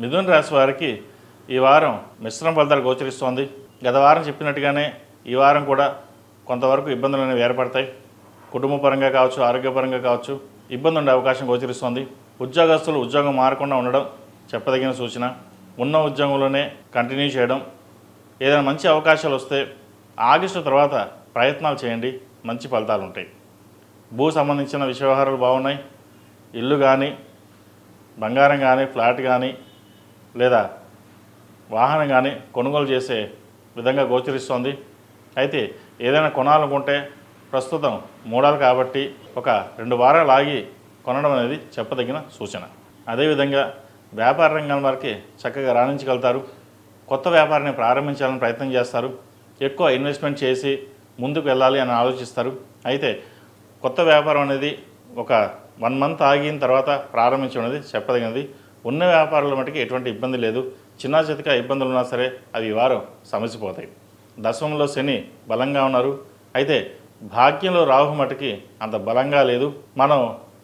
మిథున రాశి వారికి ఈ వారం మిశ్రమ ఫలితాలు గోచరిస్తోంది. గత వారం చెప్పినట్టుగానే ఈ వారం కూడా కొంతవరకు ఇబ్బందులు అనేవి ఏర్పడతాయి. కుటుంబ పరంగా కావచ్చు ఆరోగ్యపరంగా కావచ్చు ఇబ్బంది ఉండే అవకాశం గోచరిస్తోంది. ఉద్యోగస్తులు ఉద్యోగం మారకుండా ఉండడం చెప్పదగిన సూచన. ఉన్న ఉద్యోగంలోనే కంటిన్యూ చేయడం. ఏదైనా మంచి అవకాశాలు వస్తే ఆగస్టు తర్వాత ప్రయత్నాలు చేయండి. మంచి ఫలితాలు ఉంటాయి. భూ సంబంధించిన విషయ వ్యవహారాలు బాగున్నాయి. ఇల్లు కానీ బంగారం కానీ ఫ్లాట్ కానీ లేదా వాహనం కానీ కొనుగోలు చేసే విధంగా గోచరిస్తోంది. అయితే ఏదైనా కొనాలనుకుంటే ప్రస్తుతం మూడాలు కాబట్టి ఒక రెండు వారాలు ఆగి కొనడం అనేది చెప్పదగిన సూచన. అదేవిధంగా వ్యాపార రంగం వారికి చక్కగా రాణించగలుగుతారు. కొత్త వ్యాపారాన్ని ప్రారంభించాలని ప్రయత్నం చేస్తారు. ఎక్కువ ఇన్వెస్ట్మెంట్ చేసి ముందుకు వెళ్ళాలి అని ఆలోచిస్తారు. అయితే కొత్త వ్యాపారం అనేది ఒక వన్ మంత్ ఆగిన తర్వాత ప్రారంభించడం అనేది చెప్పదగినది. ఉన్న వ్యాపారాల మటుకు ఎటువంటి ఇబ్బంది లేదు. చిన్న చితక ఇబ్బందులు ఉన్నా సరే అవి వారం సమసిపోతాయి. దశమంలో శని బలంగా ఉన్నారు. అయితే భాగ్యంలో రాహు మటుకి అంత బలంగా లేదు. మనం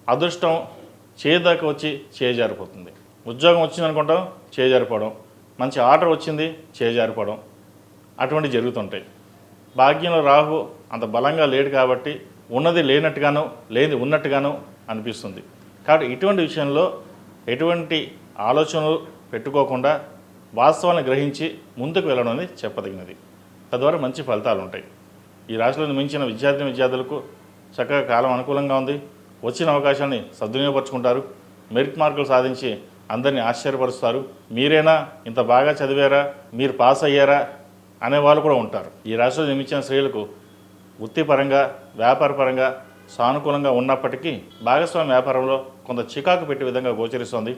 అదృష్టం చేదాకా వచ్చి చేజారిపోతుంది. ఉద్యోగం వచ్చింది అనుకుంటాం చేజారిపోవడం. మంచి ఆర్డర్ వచ్చింది చేజారిపోవడం. అటువంటి జరుగుతుంటాయి. భాగ్యంలో రాహు అంత బలంగా లేడు కాబట్టి ఉన్నది లేనట్టుగాను లేనిది ఉన్నట్టుగాను అనిపిస్తుంది. కాబట్టి ఇటువంటి విషయంలో ఎటువంటి ఆలోచనలు పెట్టుకోకుండా వాస్తవాన్ని గ్రహించి ముందుకు వెళ్ళడం అనేది చెప్పదగినది. తద్వారా మంచి ఫలితాలు ఉంటాయి. ఈ రాశిలో మించిన విద్యార్థి విద్యార్థులకు చక్కగా కాలం అనుకూలంగా ఉంది. వచ్చిన అవకాశాన్ని సద్వినియోగపరుచుకుంటారు. మెరిట్ మార్కులు సాధించి అందరినీ ఆశ్చర్యపరుస్తారు. మీరేనా? ఇంత బాగా చదివారా? మీరు పాస్ అయ్యారా? అనే వాళ్ళు కూడా ఉంటారు. ఈ రాశిలో నిర్మించిన స్త్రీలకు వృత్తిపరంగా వ్యాపారపరంగా సానుకూలంగా ఉన్నప్పటికీ భాగస్వామి వ్యాపారంలో కొంత చికాకు పెట్టే విధంగా గోచరిస్తోంది.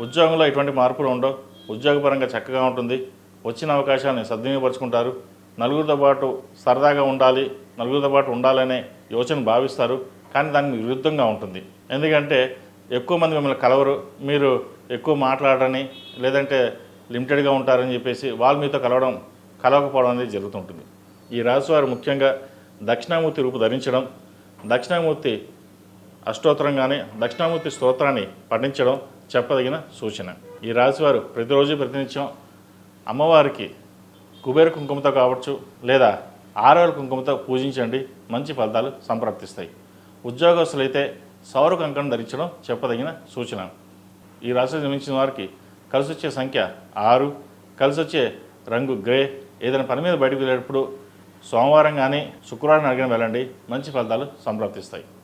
ఉద్యోగంలో ఎటువంటి మార్పులు ఉండవు. ఉద్యోగపరంగా చక్కగా ఉంటుంది. వచ్చిన అవకాశాన్ని సద్వినియోగపరుచుకుంటారు. నలుగురితో పాటు సరదాగా ఉండాలి నలుగురితో పాటు ఉండాలనే యోచన భావిస్తారు. కానీ దానికి విరుద్ధంగా ఉంటుంది. ఎందుకంటే ఎక్కువ మంది మిమ్మల్ని కలవరు. మీరు ఎక్కువ మాట్లాడరని లేదంటే లిమిటెడ్గా ఉంటారని చెప్పేసి వాళ్ళు మీతో కలవడం కలవకపోవడం అనేది జరుగుతుంటుంది. ఈ రాశి ముఖ్యంగా దక్షిణామూర్తి రూపు ధరించడం దక్షిణామూర్తి అష్టోత్తరం కానీ దక్షిణామూర్తి స్తోత్రాన్ని పఠించడం చెప్పదగిన సూచన. ఈ రాశివారు ప్రతిరోజు ప్రతినిత్యం అమ్మవారికి కుబేర కుంకుమతో కావచ్చు లేదా ఆరవల కుంకుమతో పూజించండి. మంచి ఫలితాలు సంప్రాప్తిస్తాయి. ఉద్యోగస్తులైతే సౌర కంకణం ధరించడం చెప్పదగిన సూచన. ఈ రాశి జన్మించిన వారికి కలిసి వచ్చే సంఖ్య ఆరు కలిసి వచ్చే రంగు గ్రే. ఏదైనా పని మీద బయటకు వెళ్ళేటప్పుడు సోమవారం కానీ శుక్రవారం అడిగిన వెళ్ళండి. మంచి ఫలితాలు సంప్రాప్తిస్తాయి